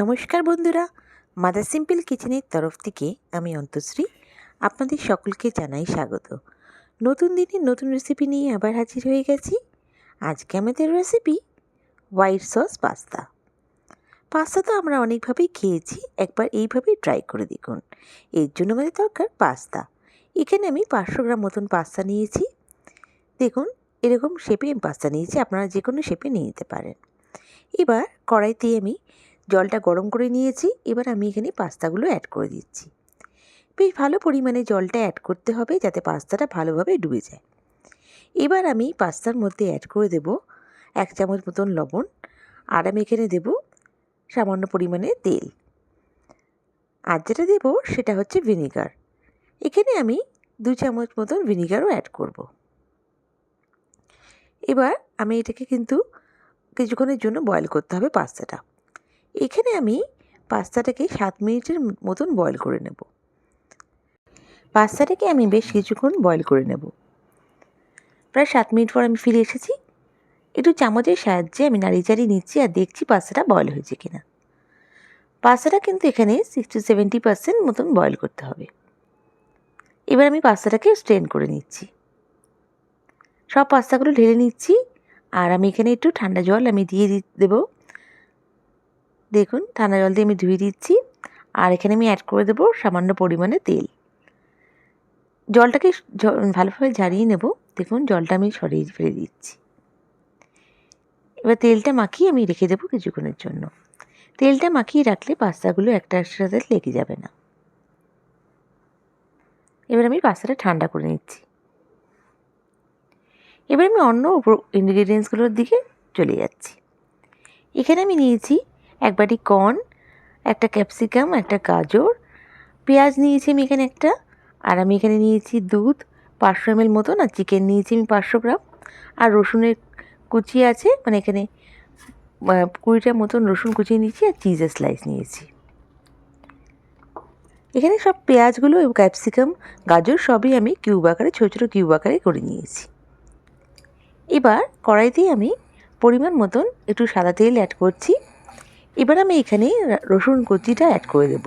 নমস্কার বন্ধুরা mother simple কিচেনের তরফ থেকে আমি অন্তশ্রী আপনাদের সকলকে জানাই স্বাগত। নতুন দিনের নতুন রেসিপি নিয়ে আবার হাজির হয়ে গেছি। আজকে আমাদের recipe white sauce pasta pasta তো আমরা অনেকভাবেই খেয়েছি, একবার এইভাবেই ট্রাই করে দেখুন। এর জন্য আমাদের দরকার পাস্তা এখানে আমি পাঁচশো গ্রাম মতন পাস্তা নিয়েছি। দেখুন, এরকম শেপে পাস্তা নিয়েছি, আপনারা যে কোনো শেপে নিয়ে নিতে পারেন। এবার কড়াইতে আমি জলটা গরম করে নিয়েছি, এবার আমি এখানে পাস্তাগুলো অ্যাড করে দিচ্ছি। বেশ ভালো পরিমাণে জলটা অ্যাড করতে হবে যাতে পাস্তাটা ভালোভাবে ডুবে যায়। এবার আমি পাস্তার মধ্যে অ্যাড করে দেব এক চামচ মতন লবণ, আর আমি এখানে দেব সামান্য পরিমাণে তেল। আর যেটা দেবো সেটা হচ্ছে ভিনিগার এখানে আমি দু চামচ মতন ভিনিগারও অ্যাড করব। এবার আমি এটাকে কিন্তু কিছুক্ষণের জন্য বয়েল করতে হবে পাস্তাটা। এখানে আমি পাস্তাটাকে সাত মিনিটের মতন বয়েল করে নেব। পাস্তাটাকে আমি বেশ কিছুক্ষণ বয়েল করে নেব। প্রায় সাত মিনিট পর আমি ফিরে এসেছি। একটু চামচের সাহায্যে আমি নাড়িয়ে চাড়িয়ে নিচ্ছি আর দেখছি পাস্তাটা বয়েল হয়েছে কিনা। পাস্তাটা কিন্তু এখানে সিক্সটি সেভেন্টি পার্সেন্ট মতন বয়েল করতে হবে। এবার আমি পাস্তাটাকে স্ট্রেন করে নিচ্ছি। সব পাস্তাগুলো ঢেলে নিচ্ছি আর আমি এখানে একটু ঠান্ডা জল আমি দিয়ে দেবো। দেখুন ঠান্ডা জল দিয়ে আমি ধুয়ে দিচ্ছি, আর এখানে আমি অ্যাড করে দেবো সামান্য পরিমাণে তেল। জলটাকে ভালোভাবে ঝারিয়ে নেব। দেখুন, জলটা আমি সরিয়ে ফেলে দিচ্ছি। এবার তেলটা মাখিয়ে আমি রেখে দেবো কিছুক্ষণের জন্য। তেলটা মাখিয়ে রাখলে পাস্তাগুলো একটা সাথে লেগে যাবে না। এবার আমি পাস্তাটা ঠান্ডা করে নিচ্ছি। এবার আমি অন্য ইনগ্রিডিয়েন্টসগুলোর দিকে চলে যাচ্ছি। এখানে আমি নিয়েছি এক বাটি কর্ন একটা ক্যাপসিকাম একটা গাজর। পেঁয়াজ নিয়েছি আমি এখানে একটা, আর আমি এখানে নিয়েছি দুধ। পাঁচশো এমএল মতন, আর চিকেন নিয়েছি আমি পাঁচশো গ্রাম। আর রসুনের কুচি আছে মানে এখানে কুড়িটার মতন রসুন কুচিয়ে নিয়েছি, আর চিজের স্লাইস নিয়েছি। এখানে সব পেঁয়াজগুলো এবং ক্যাপসিকাম গাজর সবই আমি কিউব আকারে, ছোটো ছোটো কিউব আকারে করে নিয়েছি। এবার কড়াইতেই আমি পরিমাণ মতন একটু সাদা তেল অ্যাড করছি। এবার আমি এখানে রসুন কুচিটা অ্যাড করে দেব।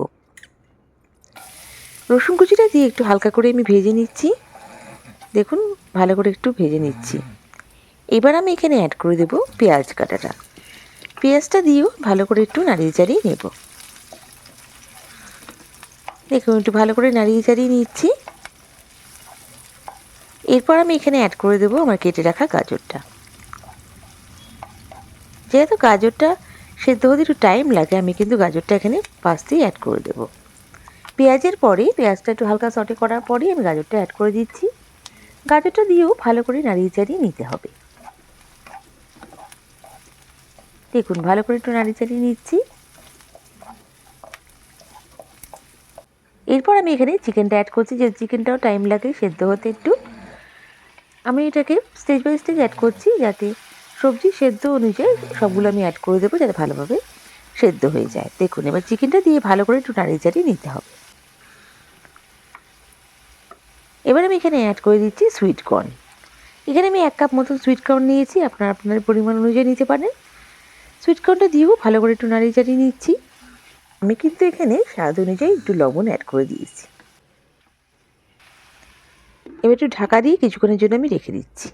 রসুন কুচিটা দিয়ে একটু হালকা করে আমি ভেজে নিচ্ছি। দেখুন, ভালো করে একটু ভেজে নিচ্ছি। এবার আমি এখানে অ্যাড করে দেব পেঁয়াজ কাটাটা। পেঁয়াজটা দিয়েও ভালো করে একটু নাড়িয়ে চাড়িয়ে নেব। দেখুন, একটু ভালো করে নাড়িয়ে চাড়িয়ে নিচ্ছি। এরপর আমি এখানে অ্যাড করে দেবো আমার কেটে রাখা গাজরটা। যেহেতু গাজরটা সেদ্ধ হতে একটু টাইম লাগে, আমি কিন্তু গাজরটা এখানে পাস্তেই অ্যাড করে দেবো। পেঁয়াজের পরে, পেঁয়াজটা একটু হালকা সটে করার পরেই আমি গাজরটা অ্যাড করে দিচ্ছি। গাজরটা দিয়েও ভালো করে নাড়িয়ে চাড়িয়ে নিতে হবে। দেখুন, ভালো করে একটু নাড়িয়ে চাড়িয়ে নিচ্ছি। এরপর আমি এখানে চিকেনটা অ্যাড করছি যে চিকেনটাও টাইম লাগে সেদ্ধ হতে একটু। আমি এটাকে স্টেজ বাই স্টেজ অ্যাড করছি যাতে সবজি সেদ্ধ অনুযায়ী সবগুলো আমি অ্যাড করে দেবো যাতে ভালোভাবে সেদ্ধ হয়ে যায়। দেখুন, এবার চিকেনটা দিয়ে ভালো করে একটু নাড়িয়ে চাড়িয়ে নিতে হবে। এবার আমি এখানে অ্যাড করে দিচ্ছি সুইট কর্ন এখানে আমি এক কাপ মতো সুইট কর্ন নিয়েছি, আপনার আপনার পরিমাণ অনুযায়ী নিতে পারেন। সুইট কর্নটা দিয়েও ভালো করে একটু নাড়িয়ে চাড়িয়ে নিচ্ছি। আমি কিন্তু এখানে স্বাদ অনুযায়ী একটু লবণ অ্যাড করে দিয়েছি। এবার একটু ঢাকা দিয়ে কিছুক্ষণের জন্য আমি রেখে দিচ্ছি।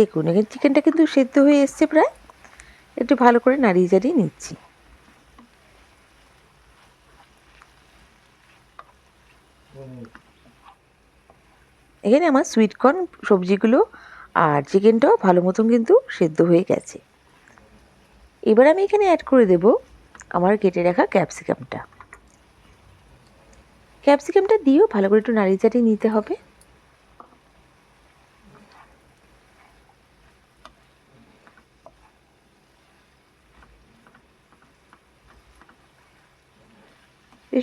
দেখুন, এখানে চিকেনটা কিন্তু সেদ্ধ হয়ে এসছে প্রায়। একটু ভালো করে নাড়িয়ে চাড়িয়ে নিচ্ছি। এখানে আমার সুইটকর্ন সবজিগুলো আর চিকেনটাও ভালো মতন কিন্তু সেদ্ধ হয়ে গেছে। এবার আমি এখানে অ্যাড করে দেব আমার কেটে রাখা ক্যাপসিকামটা ক্যাপসিকামটা দিয়েও ভালো করে একটু নাড়িয়ে চাড়িয়ে নিতে হবে।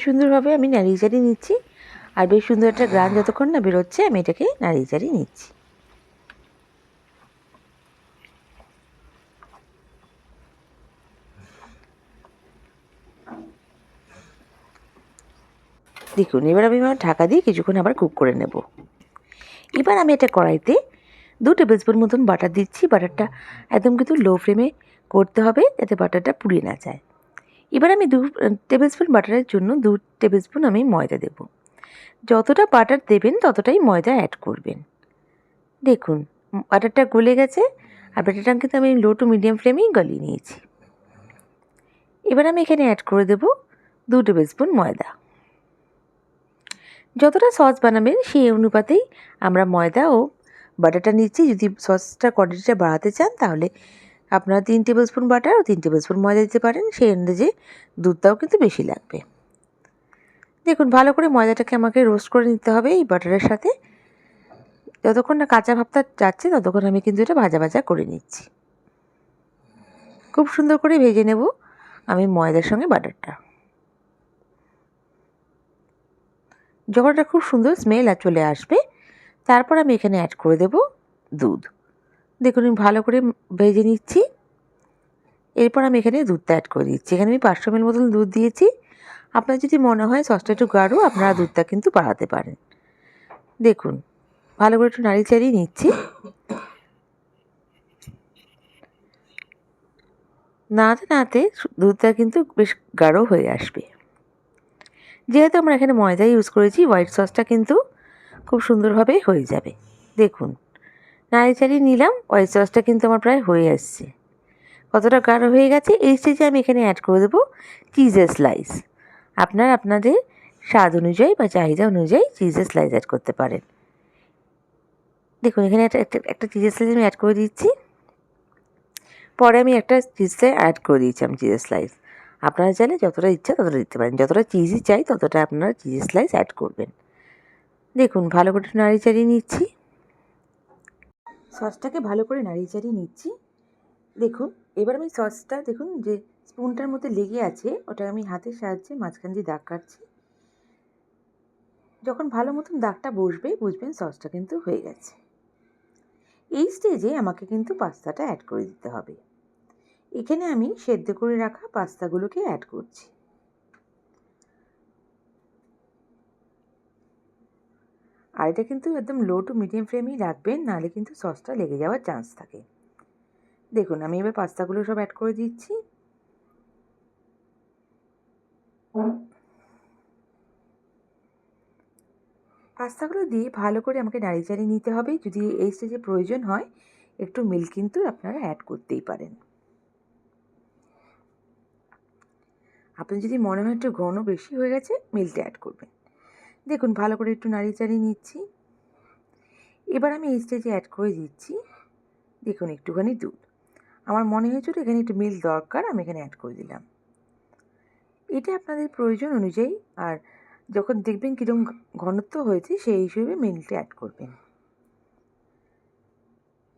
সুন্দরভাবে আমি নাড়িয়ে চাড়িয়ে নিচ্ছি। আর বেশ সুন্দর একটা গ্রান যতক্ষণ না বেরোচ্ছে, আমি এটাকে নাড়িয়ে চাড়িয়ে নিচ্ছি। দেখুন, এবার আমি আমার ঢাকা দিয়ে কিছুক্ষণ আবার কুক করে নেব। এবার আমি এটা কড়াইতে দু টেবিল স্পুন মতন বাটার দিচ্ছি। বাটারটা একদম কিন্তু লো ফ্লেমে করতে হবে, যাতে বাটারটা পুড়িয়ে না যায়। এবার আমি দু টেবিল স্পুন বাটারের জন্য দু টেবিল স্পুন আমি ময়দা দেব। যতটা বাটার দেবেন, ততটাই ময়দা অ্যাড করবেন। দেখুন বাটারটা গলে গেছে, আর বাটারটা কিন্তু আমি লো টু মিডিয়াম ফ্লেমেই গলিয়ে নিয়েছি। এবার আমি এখানে অ্যাড করে দেব দু টেবিল স্পুন ময়দা। যতটা সস বানাবেন, সেই অনুপাতেই আমরা ময়দা ও বাটারটা নিচ্ছি। যদি সসটা কোয়ান্টিটিটা বাড়াতে চান, তাহলে আপনারা তিন টেবিল স্পুন বাটার ও তিন টেবিল স্পুন ময়দা দিতে পারেন। সেই অনুযায়ী দুধটাও কিন্তু বেশি লাগবে। দেখুন, ভালো করে ময়দাটাকে আমাকে রোস্ট করে নিতে হবে এই বাটারের সাথে। যতক্ষণ না কাঁচা ভাবটা যাচ্ছে, ততক্ষণ আমি কিন্তু এটা ভাজা ভাজা করে নিচ্ছি। খুব সুন্দর করে ভেজে নেব আমি ময়দার সঙ্গে বাটারটা যখন খুব সুন্দর স্মেল চলে আসবে, তারপর আমি এখানে অ্যাড করে দেব দুধ। দেখুন, আমি ভালো করে ভেজে নিচ্ছি। এরপর আমি এখানে দুধটা অ্যাড করে দিচ্ছি। এখানে আমি পাঁচশো মিল মতন দুধ দিয়েছি। আপনার যদি মনে হয় সসটা একটু গাঢ়, আপনারা দুধটা কিন্তু বাড়াতে পারেন। দেখুন, ভালো করে একটু নাড়ি চাড়িয়ে নিচ্ছি। নাড়াতে নাড়াতে দুধটা কিন্তু বেশ গাঢ় হয়ে আসবে। যেহেতু আমরা এখানে ময়দা ইউজ করেছি হোয়াইট সসটা কিন্তু খুব সুন্দরভাবে হয়ে যাবে। দেখুন নাড়ি চাড়িয়ে নিলাম হোয়াইট সসটা কিন্তু আমার প্রায় হয়ে আসছে। কতটা গাঢ় হয়ে গেছে, এই স্টেজে আমি এখানে অ্যাড করে দেবো চিজের স্লাইস আপনার আপনাদের স্বাদ অনুযায়ী বা চাহিদা অনুযায়ী চিজের স্লাইস অ্যাড করতে পারেন। দেখুন, এখানে একটা একটা চিজের স্লাইস আমি অ্যাড করে দিচ্ছি। পরে আমি একটা চিজটা অ্যাড করে দিয়েছি আমি চিজের স্লাইস আপনারা চাইলে যতটা ইচ্ছা ততটা দিতে পারেন। যতটা চিজই চাই ততটা আপনারা চিজের স্লাইস অ্যাড করবেন। দেখুন, ভালো করে নাড়ি চাড়িয়ে নিচ্ছি। সসটাকে ভালো করে নাড়িয়ে চাড়িয়ে নিচ্ছি। দেখুন, এবার আমি সসটা দেখুন যে স্পুনটার মধ্যে লেগে আছে, ওটা আমি হাতের সাহায্যে মাঝখান দিয়ে দাগ কাটছি। যখন ভালো মতন দাগটা বসবে, বুঝবেন সসটা কিন্তু হয়ে গেছে। এই স্টেজে আমাকে কিন্তু পাস্তাটা অ্যাড করে দিতে হবে। এখানে আমি সেদ্ধ করে রাখা পাস্তাগুলোকে অ্যাড করছি। আর এটা কিন্তু একদম লো টু মিডিয়াম ফ্লেমেই রাখবেন, নাহলে কিন্তু সসটা লেগে যাওয়ার চান্স থাকে। দেখুন, আমি এবার পাস্তাগুলো সব অ্যাড করে দিচ্ছি। পাস্তাগুলো দিয়ে ভালো করে আমাকে নাড়ি চাড়িয়ে নিতে হবে। যদি এই স্টেজে প্রয়োজন হয়, একটু মিল্ক কিন্তু আপনারা অ্যাড করতেই পারেন। আপনি যদি মনে হয় একটু ঘন বেশি হয়ে গেছে মিল্কটা অ্যাড করবেন। দেখুন, ভালো করে একটু নাড়ি চাড়িয়ে নিচ্ছি। এবার আমি এই স্টেজে অ্যাড করে দিচ্ছি। দেখুন, একটুখানি দুধ। আমার মনে হয়েছিল এখানে একটু মিল্ক দরকার, আমি এখানে অ্যাড করে দিলাম। এটা আপনাদের প্রয়োজন অনুযায়ী, আর যখন দেখবেন কীরকম ঘনত্ব হয়েছে, সেই হিসেবে মিলটা অ্যাড করবেন।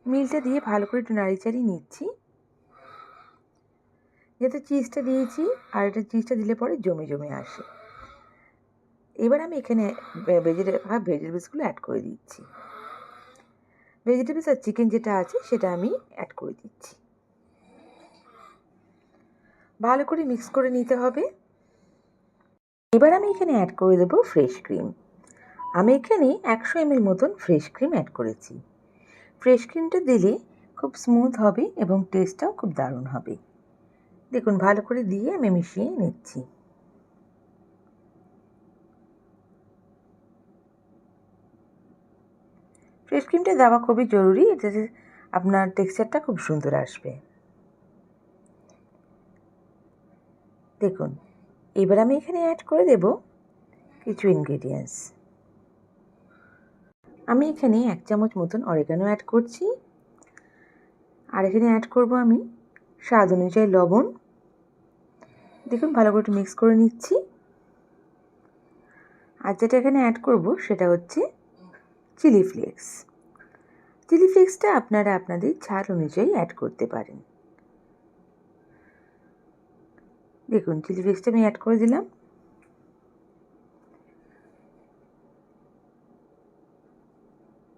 মিলটা দিয়ে ভালো করে একটু নাড়ি চাড়িয়ে নিচ্ছি। যেহেতু চিজটা দিয়েছি, আর এটা চিজটা দিলে পরে জমে জমে আসে। এবার আমি এখানে ভেজিটেবল হাফ ভেজিটেবলসগুলো অ্যাড করে দিচ্ছি। ভেজিটেবলস আর চিকেন যেটা আছে সেটা আমি অ্যাড করে দিচ্ছি। ভালো করে মিক্স করে নিতে হবে। এবার আমি এখানে অ্যাড করে দেবো ফ্রেশ ক্রিম আমি এখানে একশো এমএল মতন ফ্রেশ ক্রিম অ্যাড করেছি। ফ্রেশ ক্রিমটা দিলে খুব স্মুথ হবে এবং টেস্টটাও খুব দারুণ হবে। দেখুন, ভালো করে দিয়ে আমি মিশিয়ে নিচ্ছি। ফ্রেশ ক্রিমটা দেওয়া খুবই জরুরি এটাতে আপনার টেক্সচারটা খুব সুন্দর আসবে। দেখুন, এবার আমি এখানে অ্যাড করে দেব কিছু ইনগ্রিডিয়েন্টস আমি এখানে এক চামচ মতন অরেগানো অ্যাড করছি। আর এখানে অ্যাড করব আমি স্বাদ অনুযায়ী লবণ। দেখুন, ভালো করে মিক্স করে নিচ্ছি। আর যেটা এখানে অ্যাড করব সেটা হচ্ছে চিলি ফ্লেক্স। চিলি ফ্লেক্সটা আপনারা আপনাদের ঝাল অনুযায়ী অ্যাড করতে পারেন। দেখুন, চিলি ফ্লেক্সটা আমি অ্যাড করে দিলাম।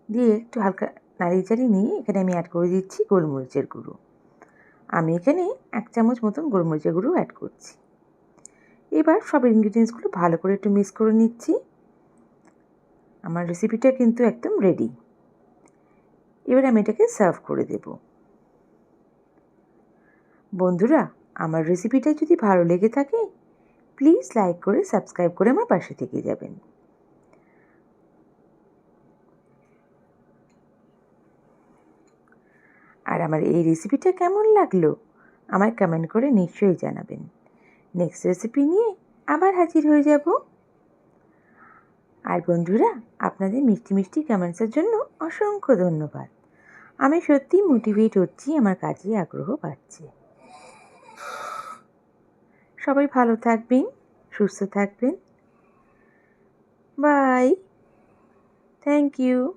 দিয়ে একটু হালকা নাড়িয়ে চাড়িয়ে নিয়ে এখানে আমি অ্যাড করে দিচ্ছি গোলমরিচের গুঁড়ো। আমি এখানে এক চামচ মতন গোলমরিচের গুঁড়ো অ্যাড করছি। এবার সব ইনগ্রিডিয়েন্টসগুলো ভালো করে একটু মিক্স করে নিচ্ছি। আমার রেসিপিটা কিন্তু একদম রেডি এবার আমি এটাকে সার্ভ করে দেব। বন্ধুরা, আমার রেসিপিটা যদি ভালো লেগে থাকে প্লিজ লাইক করে সাবস্ক্রাইব করে আমার পাশে থেকে যাবেন। আর আমার এই রেসিপিটা কেমন লাগল, আমায় কমেন্ট করে নিশ্চয়ই জানাবেন। নেক্সট রেসিপি নিয়ে আবার হাজির হয়ে যাব। আর বন্ধুরা, আপনাদের মিষ্টি মিষ্টি কমেন্টসের জন্য অসংখ্য ধন্যবাদ। আমি সত্যিই মোটিভেট হচ্ছি, আমার কাজে আগ্রহ বাড়ছে। সবাই ভালো থাকবেন, সুস্থ থাকবেন। Bye thank you